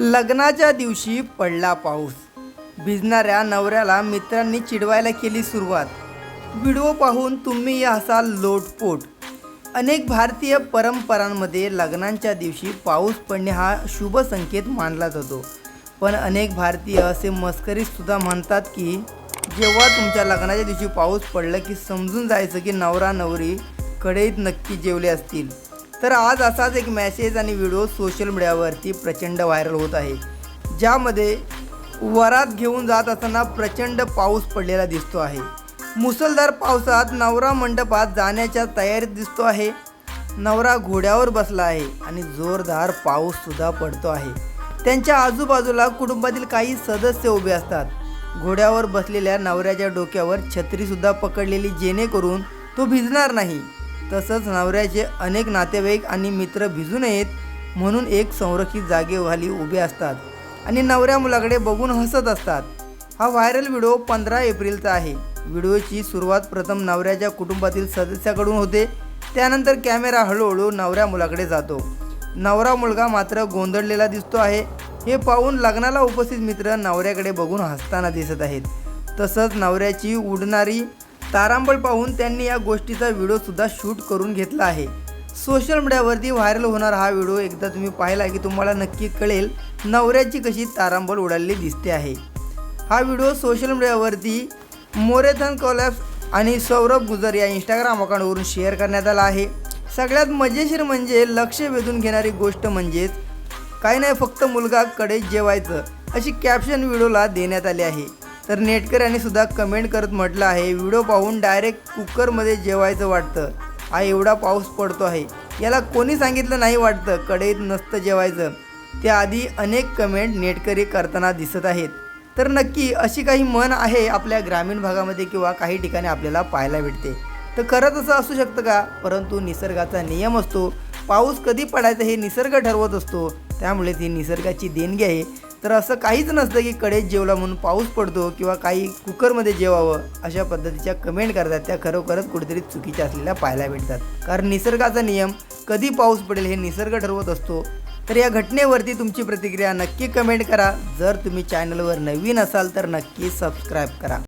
लग्नाच्या दिवशी पडला पाऊस. भिजणाऱ्या नवऱ्याला मित्रांनी चिडवायला केली सुरुवात. व्हिडिओ पाहून तुम्ही असाल लोटपोट. अनेक भारतीय परंपरांमध्ये लग्नांच्या दिवशी पाऊस पडणे हा शुभ संकेत मानला जातो. पण अनेक भारतीय असे मस्करीतसुद्धा म्हणतात की जेव्हा तुमच्या लग्नाच्या दिवशी पाऊस पडला की समजून जायचं की नवरा नवरी कढईत नक्की जेवले असतील. तर आज असाच एक मॅसेज आणि व्हिडिओ सोशल मीडियावरती प्रचंड व्हायरल होत आहे. ज्यामध्ये वरात घेऊन जात असताना प्रचंड पाऊस पडलेला दिसतो आहे. मुसळधार पावसात नवरा मंडपात जाण्याच्या तयारीत दिसतो आहे. नवरा घोड्यावर बसला आहे आणि जोरदार पाऊससुद्धा पडतो आहे. त्यांच्या आजूबाजूला कुटुंबातील काही सदस्य उभे असतात. घोड्यावर बसलेल्या नवऱ्याच्या डोक्यावर छत्रीसुद्धा पकडलेली जेणेकरून तो भिजणार नाही. तसंच नवऱ्याचे अनेक नातेवाईक आणि मित्र भिजू नयेत म्हणून एक संरक्षित जागेखाली उभे असतात आणि नवऱ्या मुलाकडे बघून हसत असतात. हा व्हायरल व्हिडिओ पंधरा एप्रिलचा आहे. व्हिडिओची सुरुवात प्रथम नवऱ्याच्या कुटुंबातील सदस्याकडून होते. त्यानंतर कॅमेरा हळूहळू नवऱ्या मुलाकडे जातो. नवरा मुलगा मात्र गोंधळलेला दिसतो आहे. हे पाहून लग्नाला उपस्थित मित्र नवऱ्याकडे बघून हसताना दिसत आहेत. तसंच नवऱ्याची उडणारी तारांबळ पाहून त्यांनी या गोष्टीचा व्हिडिओसुद्धा शूट करून घेतला आहे. सोशल मीडियावरती व्हायरल होणार हा व्हिडिओ एकदा तुम्ही पाहिला की तुम्हाला नक्की कळेल नवऱ्याची कशी तारांबळ उडालेली दिसते आहे. हा व्हिडिओ सोशल मीडियावरती मोरेथन कॉलॅप्स आणि सौरभ गुजर या इंस्टाग्राम अकाउंटवरून शेअर करण्यात आला आहे. सगळ्यात मजेशीर म्हणजे लक्ष वेधून घेणारी गोष्ट म्हणजेच काही नाही फक्त मुलगा कडे जेवायचं अशी कॅप्शन व्हिडिओला देण्यात आली आहे. तर नेटकऱ्यांनी सुद्धा कमेंट करत म्हटलं आहे व्हिडिओ पाहून डायरेक्ट कुकरमध्ये जेवायचं वाटतं. हा एवढा पाऊस पडतो आहे. याला कोणी सांगितलं नाही वाटतं कढईत नसतं जेवायचं. त्याआधी अनेक कमेंट नेटकरी करताना दिसत आहेत. तर नक्की अशी काही मन आहे आपल्या ग्रामीण भागामध्ये किंवा काही ठिकाणी आपल्याला पाहायला भेटते. तर खरंच असं असू शकतं का? परंतु निसर्गाचा नियम असतो. पाऊस कधी पडायचा हे निसर्ग ठरवत असतो. त्यामुळे ती निसर्गाची देणगी आहे. तर असं काहीच नसतं की कडेच जेवला म्हणून पाऊस पडतो किंवा काही कुकरमध्ये जेवावं अशा पद्धतीच्या कमेंट करतात. त्या खरोखरच कुठेतरी चुकीच्या असलेल्या पाहायला भेटतात. कारण निसर्गाचा नियम कधी पाऊस पडेल हे निसर्ग ठरवत असतो. तर या घटनेवरती तुमची प्रतिक्रिया नक्की कमेंट करा. जर तुम्ही चॅनलवर नवीन असाल तर नक्की सबस्क्राईब करा.